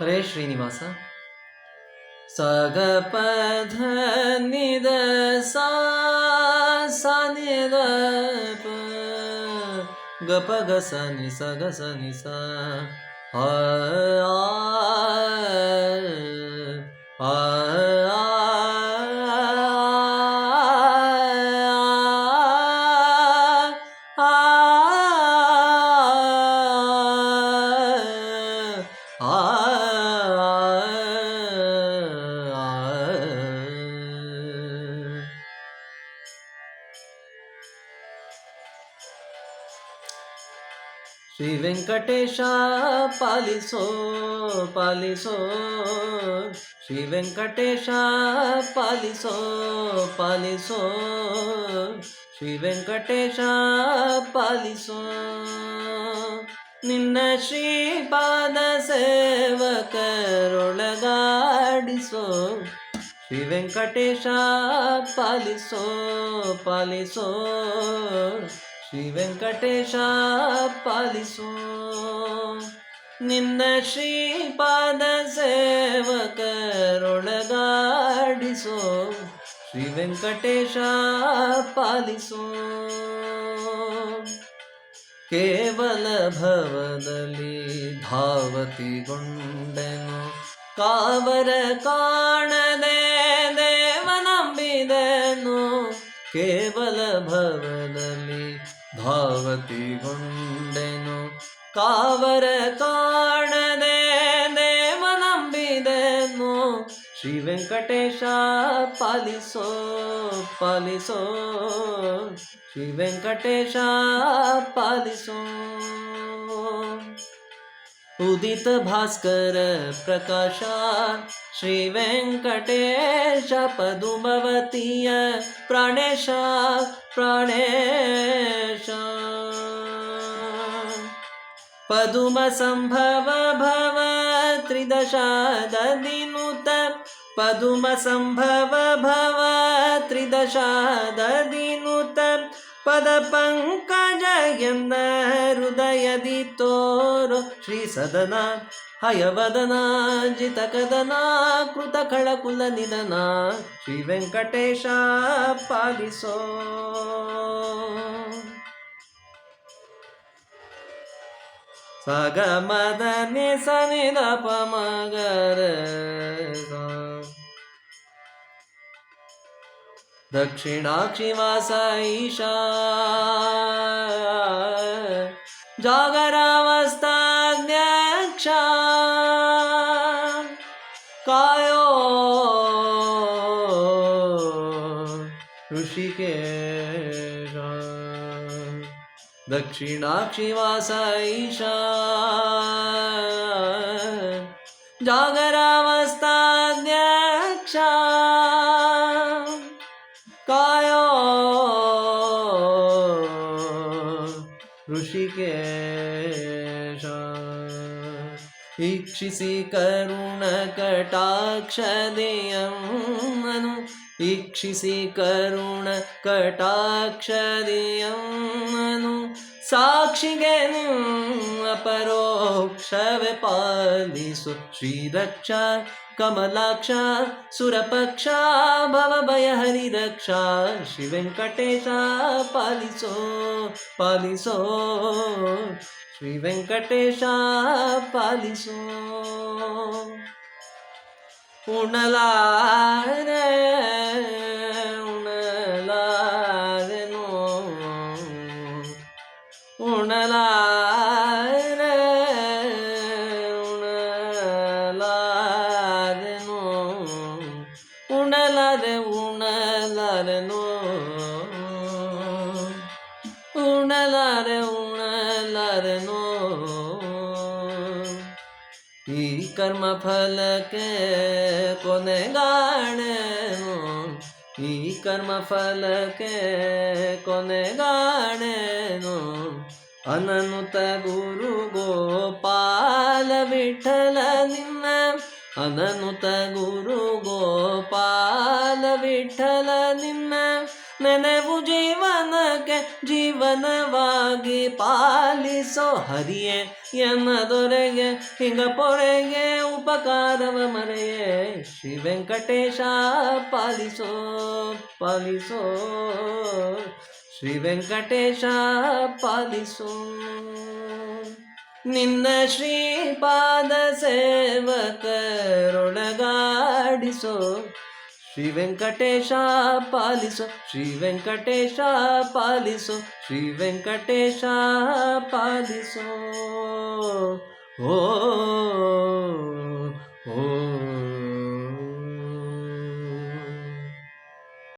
ಹರೇ ಶ್ರೀನಿವಾಸ ಸಗ ಪಧ ನಿದ ಸಾ ಸ ನಿದ ಪ ಗ ಪ ಗ ಸ ನಿ ಸ ಗ ಸ ನಿ ಸ ಹ ಆ ಆ ಶ್ರೀ ವೆಂಕಟೇಶ ಪಾಲಿಸೋ ಪಾಲಿಸೋ. ಶ್ರೀ ವೆಂಕಟೇಶ ಪಾಲಿಸೋ ಪಾಲಿಸೋ. ಶ್ರೀ ವೆಂಕಟೇಶ ಪಾಲಿಸೋ. ನಿನ್ನ ಶ್ರೀಪಾದ ಸೇವಕರೊಳಗಾಡಿಸೋ. ಶ್ರೀ ವೆಂಕಟೇಶ ಪಾಲಿಸೋ ಪಾಲಿಸೋ. ಶ್ರೀ ವೆಂಕಟೇಶ ಪಾಲಿಸೋ. ನಿನ್ನ ಶ್ರೀಪಾದ ಸೇವಕರೊಳಗಾಡಿಸೋ. ಶ್ರೀ ವೆಂಕಟೇಶ ಪಾಲಿಸೋ. ಕೇವಲ ಭವದಲ್ಲಿ ಧಾವತಿಗೊಂಡೆನು. ಕಾವರ ಕಾಣದೆ ದೇವನಂಬಿದೆನು. ಕೇವಲ ಭವದಲ್ಲಿ ಧಾವತಿಗೊಂಡೆನು ಕಾವರ ಕಾಣದೆ ದೇವನಂಬಿದೆನು ಶ್ರೀ ವೆಂಕಟೇಶ ಪಾಲಿಸೋ ಪಾಲಿಸೋ. ಶ್ರೀ ವೆಂಕಟೇಶ ಪಾಲಿಸೋ. उदितभास्करप्रकाश श्रीवेङ्कटेश पदुमवती प्राणेश प्राणेश। पदुमसम्भव भव त्रिदशाददिनुत पदुमसम्भव भव त्रिदशाददिनुत ಪದ ಪಂಕಜ ಎಂದ ಹೃದಯದಿ ತೋರು. ಶ್ರೀ ಸದನ, ಹಯವದನ ಜಿತ ಕದನ ಕೃತ ಕಳಕುಲ ನಿಧನ, ಶ್ರೀ ವೆಂಕಟೇಶ ಪಾಲಿಸೋ. ಸಗ ಮದ ನಿ ಸ ನಿ दक्षिणाक्षिवासैषा जागरावस्थाध्यक्षा कायो। ऋषिकेश। दक्षिणाक्षिवासैषा जागरावस्थाध्यक्षा ಈಕ್ಷಿಸಿ ಕರುಣ ಕಟಾಕ್ಷದಿಯಮ್ಮನು. ಈಕ್ಷಿಸಿ ಕರುಣ ಕಟಾಕ್ಷದಿಯಮ್ಮನು. ಸಾಕ್ಷಿಗೆ ನಿಮ್ಮ ಪಾಲಿಸು. ಶ್ರೀರಕ್ಷ, ಕಮಲಾಕ್ಷ, ಸುರಪಕ್ಷ, ಭವಭಯ ಹರಿರಕ್ಷ ಶ್ರೀ ಪಾಲಿಸೋ ಪಾಲಿಸೋ. ಶ್ರೀ ವೆಂಕಟೇಶ ಪಾಲಿಸೋ ಉಣಲಾರೆ ಉಣಲಾರೆನು ಉಣಲಾರೆ ಉಣಲಾರೆನು ಉಣಲಾರೆ ಉಣಲಾರೆನು ಉಣಲಾರೆ ಉಣಲಾರೆನು ಕರ್ಮ ಫಲಕ್ಕೆ ಕೊನೆಗಾಣೆನು ಈ ಕರ್ಮ ಫಲಕ್ಕೆ ಕೊನೆಗಾಣೆನು ಅನನುತ ಗುರು ಗೋಪಾಲ ವಿಠಲ ನಿನ್ನ ಅನನುತ ಗುರು ಗೋಪಾಲ ವಿಠಲ ನಿನ್ನ ನೆನವು ಜೀವನಕ್ಕೆ ಜೀವನವಾಗಿ ಪಾಲಿಸೋ ಹರಿಯೇ ಎನ್ನ ದೊರೆಗೆ, ಹಿಂಗ ಪೊರೆಗೆ ಉಪಕಾರವ ಮರೆಯೇ. ಶ್ರೀ ವೆಂಕಟೇಶ ಪಾಲಿಸೋ ಪಾಲಿಸೋ. ಶ್ರೀ ವೆಂಕಟೇಶ ಪಾಲಿಸೋ. ನಿನ್ನ ಶ್ರೀಪಾದ ಸೇವಕರೊಳಗಾಡಿಸೋ. శ్రీ వెంకటేశ పాలిసో శ్రీ వెంకటేశ పాలిసో శ్రీ వెంకటేశ పాలిసో. ఓ ఓ